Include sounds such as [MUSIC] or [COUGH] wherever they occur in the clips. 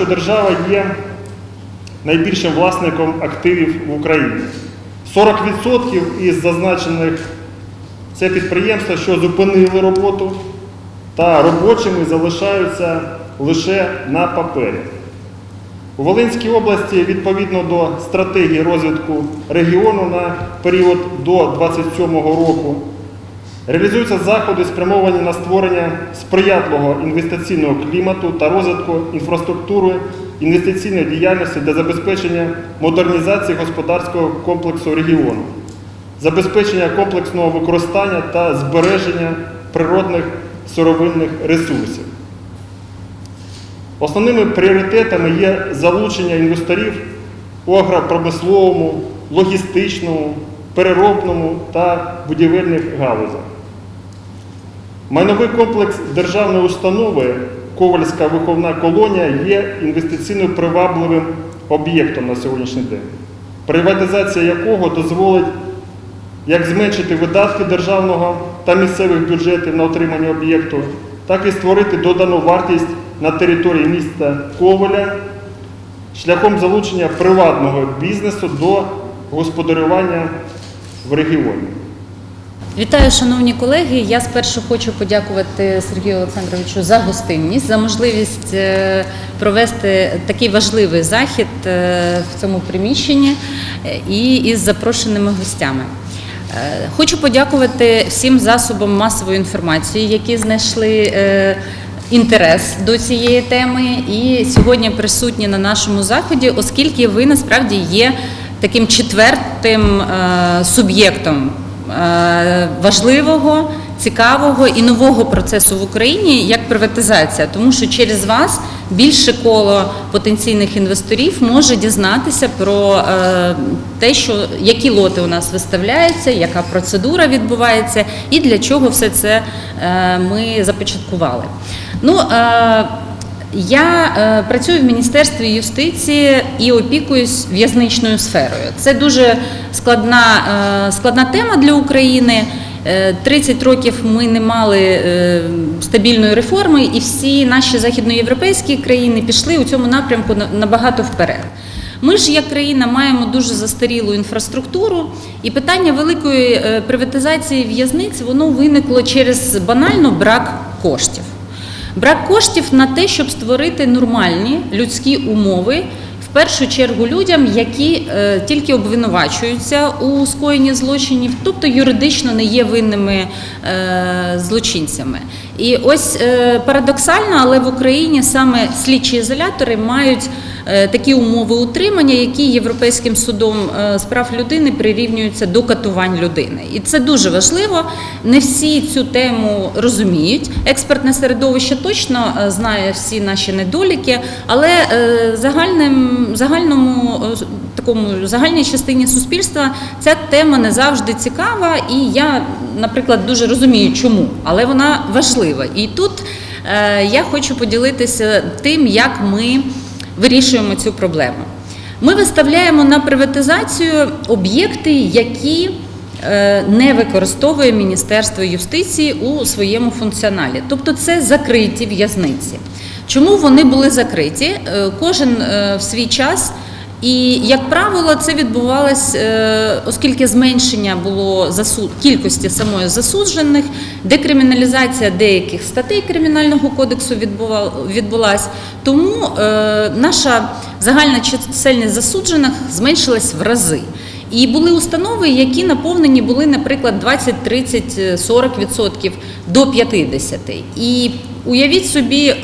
що держава є найбільшим власником активів в Україні. 40% із зазначених це підприємства, що зупинили роботу, та робочими залишаються лише на папері. У Волинській області відповідно до стратегії розвитку регіону на період до 2027 року реалізуються заходи, спрямовані на створення сприятливого інвестиційного клімату та розвитку інфраструктури інвестиційної діяльності для забезпечення модернізації господарського комплексу регіону, забезпечення комплексного використання та збереження природних сировинних ресурсів. Основними пріоритетами є залучення інвесторів у агропромисловому, логістичному, переробному та будівельних галузях. Майновий комплекс державної установи Ковальська виховна колонія є інвестиційно привабливим об'єктом на сьогоднішній день, приватизація якого дозволить як зменшити видатки державного та місцевих бюджетів на отримання об'єкту, так і створити додану вартість на території міста Коваля шляхом залучення приватного бізнесу до господарювання в регіоні. Вітаю, шановні колеги. Я спершу хочу подякувати Сергію Олександровичу за гостинність, за можливість е, провести такий важливий захід е, в цьому приміщенні е, і із запрошеними гостями. Хочу подякувати всім засобам масової інформації, які знайшли інтерес до цієї теми і сьогодні присутні на нашому заході, оскільки ви насправді є таким четвертим суб'єктом важливого, цікавого і нового процесу в Україні як приватизація, тому що через вас більше коло потенційних інвесторів може дізнатися про е, те, що які лоти у нас виставляються, яка процедура відбувається, і для чого все це е, ми започаткували. Ну, е, я е, працюю в Міністерстві юстиції і опікуюсь в'язничною сферою. Це дуже складна, е, складна тема для України. Е, 30 років ми не мали е, стабільної реформи, і всі наші західноєвропейські країни пішли у цьому напрямку на- набагато вперед. Ми ж, як країна, маємо дуже застарілу інфраструктуру, і питання великої е, приватизації в'язниць воно виникло через банально брак коштів. Брак коштів на те, щоб створити нормальні людські умови, в першу чергу людям, які е, тільки обвинувачуються у скоєнні злочинів, тобто юридично не є винними е, злочинцями. І ось е, парадоксально, але в Україні саме слідчі ізолятори мають такі умови утримання, які Європейським судом е, з прав людини прирівнюються до катувань людини. І це дуже важливо. Не всі цю тему розуміють. Експертне середовище точно е, знає всі наші недоліки, але е, загальним, загальному е, такому загальній частині суспільства ця тема не завжди цікава, і я, наприклад, дуже розумію, чому, але вона важлива. І тут е, я хочу поділитися тим, як ми вирішуємо цю проблему. Ми виставляємо на приватизацію об'єкти, які е, не використовує Міністерство юстиції у своєму функціоналі. Тобто це закриті в'язниці. Чому вони були закриті? Е, Кожен е, в свій час. І, як правило, це відбувалось, е, оскільки зменшення було засуд кількості самої засуджених, декриміналізація деяких статей Кримінального кодексу відбулась. Тому е, наша загальна чисельність засуджених зменшилась в рази. І були установи, які наповнені були, наприклад, 20, 30, 40 відсотків до 50. І уявіть собі е,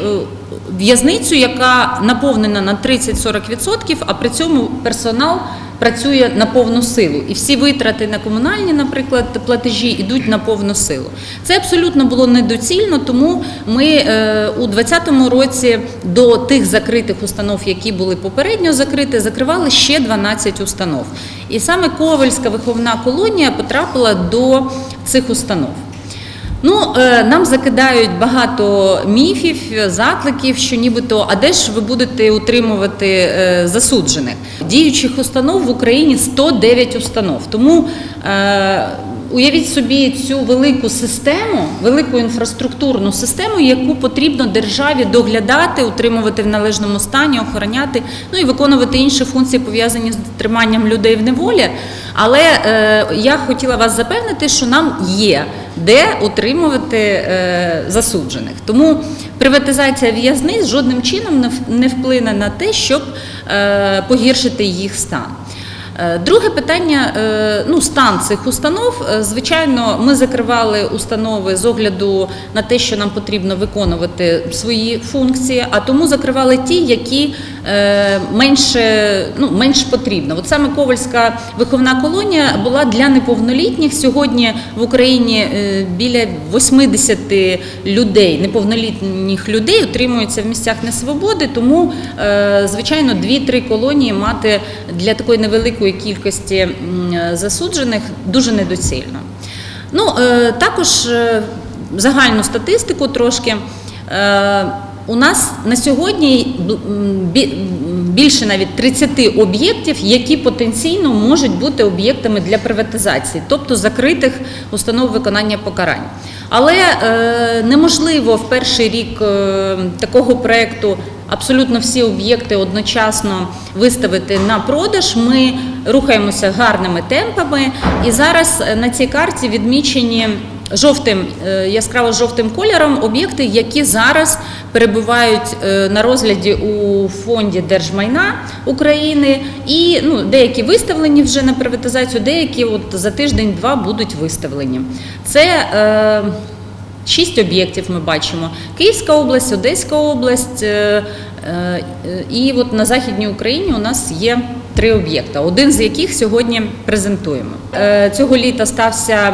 в'язницю, яка наповнена на 30-40 відсотків, а при цьому персонал працює на повну силу. І всі витрати на комунальні, наприклад, платежі йдуть на повну силу. Це абсолютно було недоцільно, тому ми е, у 2020 році до тих закритих установ, які були попередньо закриті, закривали ще 12 установ. І саме Ковальська виховна колонія потрапила до цих установ. Ну, е, нам закидають багато міфів, закликів, що нібито, а де ж ви будете утримувати е, засуджених? Діючих установ в Україні 109 установ. Тому е, уявіть собі цю велику систему, велику інфраструктурну систему, яку потрібно державі доглядати, утримувати в належному стані, охороняти, ну і виконувати інші функції пов'язані з триманням людей в неволі. Але е, я хотіла вас запевнити, що нам є де утримувати е, засуджених. Тому приватизація в'язниць жодним чином не вплине на те, щоб е, погіршити їх стан. Е, Друге питання е, ну, стан цих установ. Е, Звичайно, ми закривали установи з огляду на те, що нам потрібно виконувати свої функції, а тому закривали ті, які менше, ну, менш потрібно. От саме Ковальська виховна колонія була для неповнолітніх. Сьогодні в Україні біля 80 людей, неповнолітніх людей, утримуються в місцях несвободи, тому, звичайно, 2-3 колонії мати для такої невеликої кількості засуджених дуже недоцільно. Ну, е, також е, загальну статистику трошки. Е, У нас на сьогодні більше навіть 30 об'єктів, які потенційно можуть бути об'єктами для приватизації, тобто закритих установ виконання покарань. Але неможливо в перший рік такого проекту абсолютно всі об'єкти одночасно виставити на продаж. Ми рухаємося гарними темпами, і зараз е, на цій карті відмічені. Жовтим е, яскраво жовтим кольором об'єкти, які зараз перебувають е, на розгляді у фонді держмайна України, і ну деякі виставлені вже на приватизацію, деякі от за тиждень-два будуть виставлені. Це е, Шість об'єктів ми бачимо: Київська область, Одеська область, е, е, і от на Західній Україні у нас є три об'єкта, один з яких сьогодні презентуємо. Е, Цього літа стався,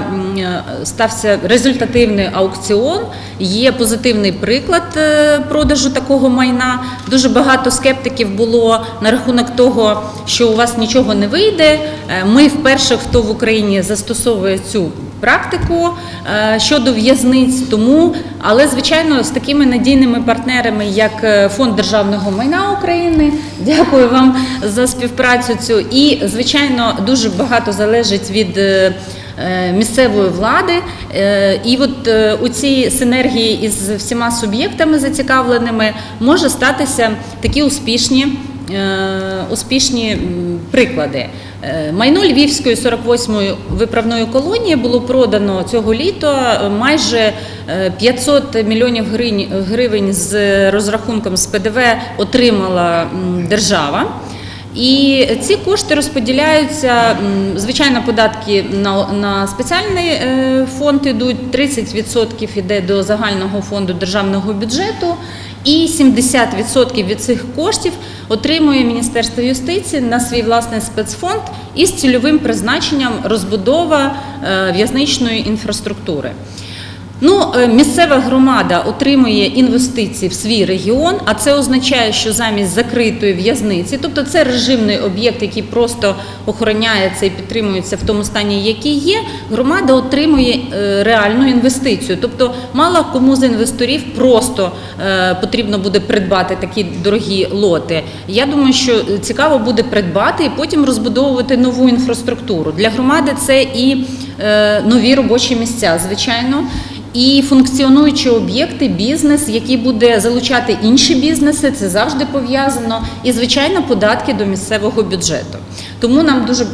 стався результативний аукціон. Є позитивний приклад продажу такого майна. Дуже багато скептиків було на рахунок того, що у вас нічого не вийде. Ми вперше, хто в Україні застосовує цю практику е, щодо в'язниць. Тому, але звичайно, з такими надійними партнерами, як е, Фонд державного майна України, [LAUGHS] дякую вам за співпрацю цю. І звичайно, дуже багато залежить від. е, Місцевої влади, і от у цій синергії із всіма суб'єктами зацікавленими може статися такі успішні успішні приклади. Е, Майно Львівської 48-ї виправної колонії було продано цього літа е, майже е, 500 мільйонів гривень, гривень з розрахунком з ПДВ отримала держава. І ці кошти розподіляються, звичайно, податки на, на спеціальний е, фонд ідуть, 30% йде до загального фонду державного бюджету, і 70% від цих коштів отримує Міністерство юстиції на свій власний спецфонд із цільовим призначенням розбудова е, в'язничної інфраструктури. Ну, е, місцева громада отримує інвестиції в свій регіон, а це означає, що замість закритої в'язниці, тобто це режимний об'єкт, який просто охороняється і підтримується в тому стані, який є, громада отримує е, реальну інвестицію. Тобто, мало кому з інвесторів просто е, потрібно буде придбати такі дорогі лоти. Я думаю, що цікаво буде придбати і потім розбудовувати нову інфраструктуру. Для громади це і нові робочі місця, звичайно. І функціонуючі об'єкти, бізнес, який буде залучати інші бізнеси, це завжди пов'язано. І, звичайно, податки до місцевого бюджету. Тому нам дуже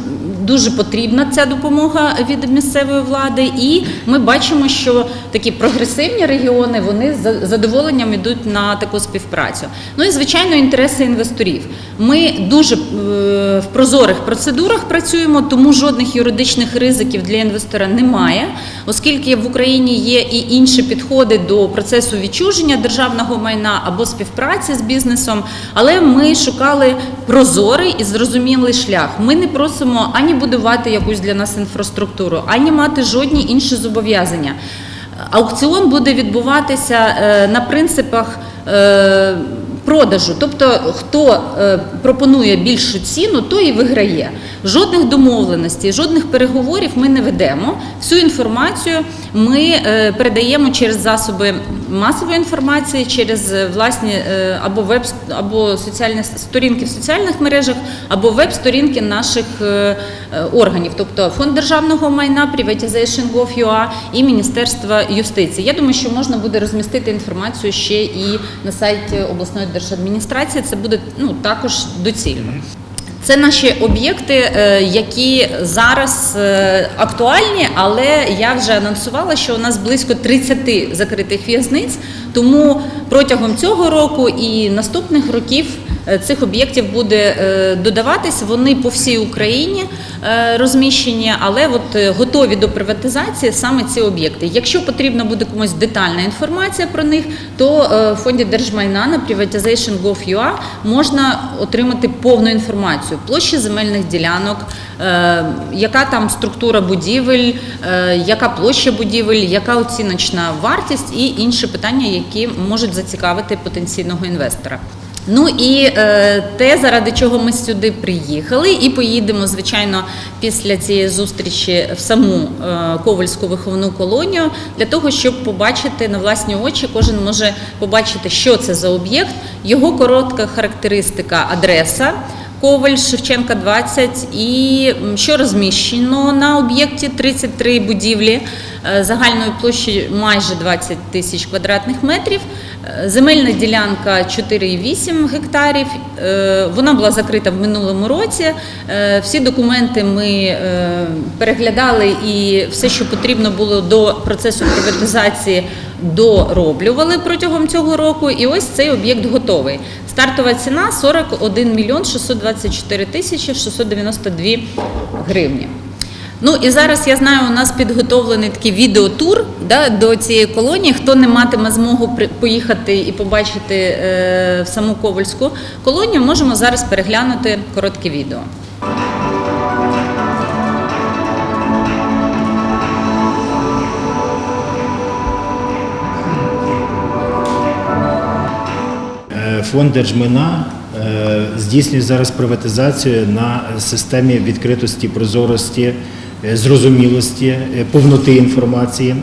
дуже потрібна ця допомога від місцевої влади, і ми бачимо, що такі прогресивні регіони вони з задоволенням йдуть на таку співпрацю. Ну і звичайно, інтереси інвесторів. Ми дуже е, в прозорих процедурах працюємо, тому жодних юридичних ризиків для інвестора немає, оскільки в Україні є і інші підходи до процесу відчуження державного майна або співпраці з бізнесом. Але ми шукали прозорий і зрозумілий шлях. Ми не просимо ані будувати якусь для нас інфраструктуру, ані мати жодні інші зобов'язання. Аукціон буде відбуватися е, на принципах е, продажу. Тобто, хто е, пропонує більшу ціну, той і виграє. Жодних домовленостей, жодних переговорів ми не ведемо. Всю інформацію ми е, передаємо через засоби масової інформації, через е, власні або веб або соціальні сторінки в соціальних мережах, або веб-сторінки наших органів, тобто Фонд державного майна, Privatization.gov.ua і Міністерства юстиції. Я думаю, що можна буде розмістити інформацію ще і на сайті обласної держадміністрації. Це буде ну також доцільно. Це наші об'єкти, е, які зараз е, актуальні, але я вже анонсувала, що у нас близько 30 закритих в'язниць. Тому протягом цього року і наступних років цих об'єктів буде е, додаватись. Вони по всій Україні е, розміщені, але от е, готові до приватизації саме ці об'єкти. Якщо потрібна буде комусь детальна інформація про них, то е, в фонді держмайна на privatization.gov.ua можна отримати повну інформацію площі земельних ділянок, е, яка там структура будівель, е, яка площа будівель, яка оціночна вартість і інші питання, які можуть зацікавити потенційного інвестора. Ну і е, те, заради чого ми сюди приїхали, і поїдемо, звичайно, після цієї зустрічі в саму е, Ковальську виховну колонію для того, щоб побачити на власні очі. Кожен може побачити, що це за об'єкт, його коротка характеристика, адреса. Коваль Шевченка 20 і що розміщено на об'єкті 33 будівлі е, загальною площею майже 20 тисяч квадратних метрів. Земельна ділянка 4,8 гектарів. Е, Вона була закрита в минулому році. Е, Всі документи ми е, переглядали і все, що потрібно було до процесу приватизації, дороблювали протягом цього року. І ось цей об'єкт готовий. Стартова ціна 41 мільйон 624 тисячі 692 гривні. Ну і зараз я знаю, у нас підготовлений такий відеотур да, до цієї колонії. Хто не матиме змогу поїхати і побачити е, в саму Ковальську колонію, можемо зараз переглянути коротке відео. Е, Фонд держмайна е, здійснює зараз приватизацію на системі відкритості, прозорості, зрозумілості, е, повноти інформації.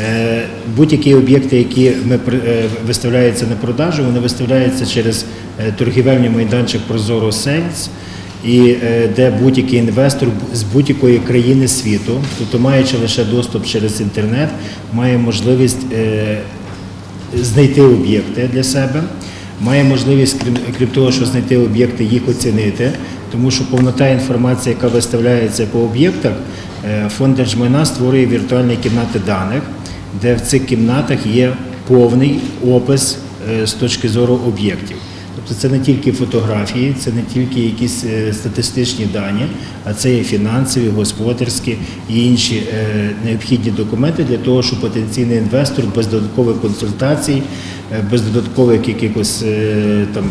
Е, Будь-які об'єкти, які ми е, виставляються на продажу, вони виставляються через е, торгівельний майданчик Прозоро Сейлс, і е, де будь-який інвестор з будь-якої країни світу, тобто маючи лише доступ через інтернет, має можливість е, знайти об'єкти для себе. Має можливість, крім, крім того, що знайти об'єкти, їх оцінити, тому що повнота інформації, яка виставляється по об'єктах, е, фонд держмайна створює віртуальні кімнати даних, де в цих кімнатах є повний опис е, з точки зору об'єктів. Тобто це не тільки фотографії, це не тільки якісь е, статистичні дані, а це і фінансові, господарські і інші е, необхідні документи для того, щоб потенційний інвестор без додаткових консультацій, е, без додаткових якихось е, там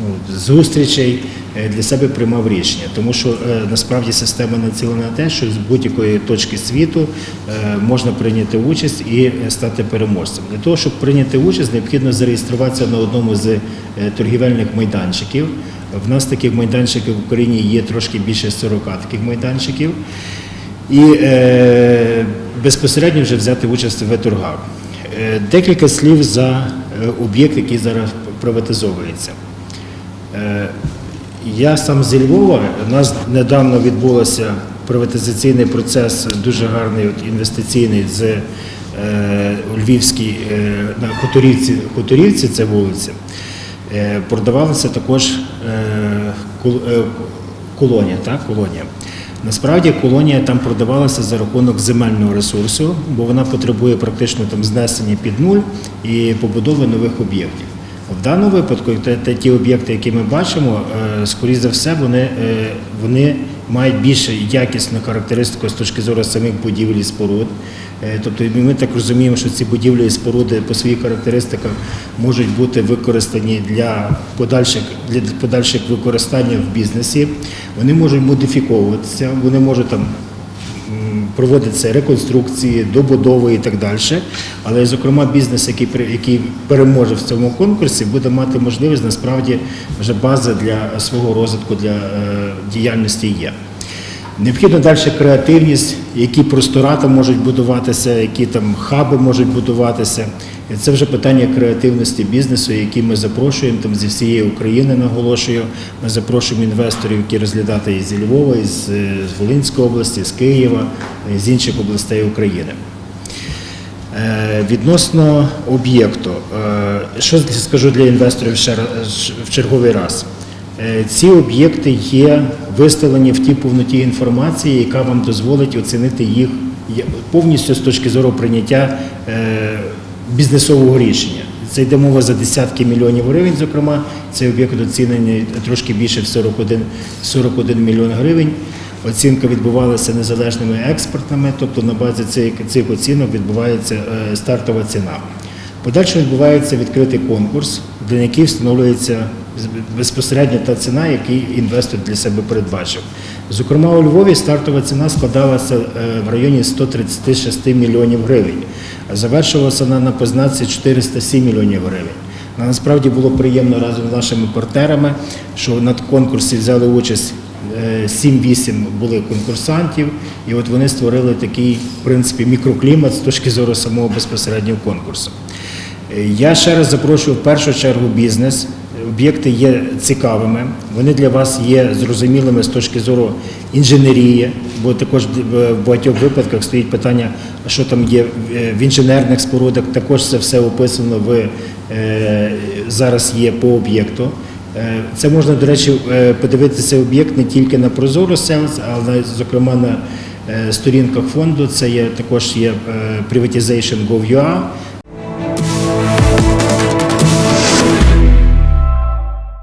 ну, зустрічей е, для себе приймав рішення. Тому що е, насправді система націлена на те, що з будь-якої точки світу е, можна прийняти участь і е, стати переможцем. Для того, щоб прийняти участь, необхідно зареєструватися на одному з е, торгівельних майданчиків. В нас таких майданчиків в Україні є трошки більше 40 таких майданчиків. І е, безпосередньо вже взяти участь в торгах. Е, декілька слів за е, об'єкт, який зараз приватизовується. Е, Я сам зі Львова. У нас недавно відбувався приватизаційний процес, дуже гарний от, інвестиційний з е, Львівській е, на Хуторівці, Хуторівці, це вулиця. Е, продавалася також е, кол- е, колонія. Так, колонія. Насправді колонія там продавалася за рахунок земельного ресурсу, бо вона потребує практично там знесення під нуль і побудови нових об'єктів. В даному випадку, те, ті об'єкти, які ми бачимо, е, скоріш за все, вони, е, вони мають більше якісну характеристику з точки зору самих будівель і споруд. Е, Тобто ми так розуміємо, що ці будівлі і споруди по своїх характеристиках можуть бути використані для подальших, для подальших використання в бізнесі. Вони можуть модифіковуватися, вони можуть там м, проводиться реконструкції, добудови і так далі. Але, зокрема, бізнес, який, який переможе в цьому конкурсі, буде мати можливість насправді вже база для свого розвитку для е, діяльності є. Необхідно далі креативність, які простора там можуть будуватися, які там хаби можуть будуватися. Це вже питання креативності бізнесу, які ми запрошуємо там зі всієї України, наголошую. Ми запрошуємо інвесторів, які розглядати із Львова, із е, Волинської області, з Києва, з інших областей України. Е, Відносно об'єкту, е, що скажу для інвесторів ще раз- в черговий раз. Е, Ці об'єкти є виставлені в тій повноті інформації, яка вам дозволить оцінити їх повністю з точки зору прийняття е, бізнесового рішення. Це йде мова за десятки мільйонів гривень. Зокрема, цей об'єкт оцінений трошки більше в 41, 41 мільйон гривень. Оцінка відбувалася незалежними експертами, тобто на базі цих, цих оцінок відбувається е, стартова ціна. Подальше відбувається відкритий конкурс, для який встановлюється безпосередньо та ціна, яку інвестор для себе передбачив. Зокрема, у Львові стартова ціна складалася е, в районі 136 мільйонів гривень, а завершувалася вона на позначці 407 мільйонів гривень. Ну, Насправді було приємно разом з нашими партнерами, що на конкурсі взяли участь е, 7-8 були конкурсантів, і от вони створили такий, в принципі, мікроклімат з точки зору самого безпосереднього конкурсу. Е, Я ще раз запрошую в першу чергу бізнес. Об'єкти є цікавими, вони для вас є зрозумілими з точки зору інженерії, бо також в багатьох випадках стоїть питання, що там є е, в інженерних спорудах. Також це все описано в е, зараз є по об'єкту. Е, Це можна, до речі, подивитися об'єкт не тільки на Прозоро Селс, але зокрема на сторінках фонду. Це є також є Privatization.gov.ua,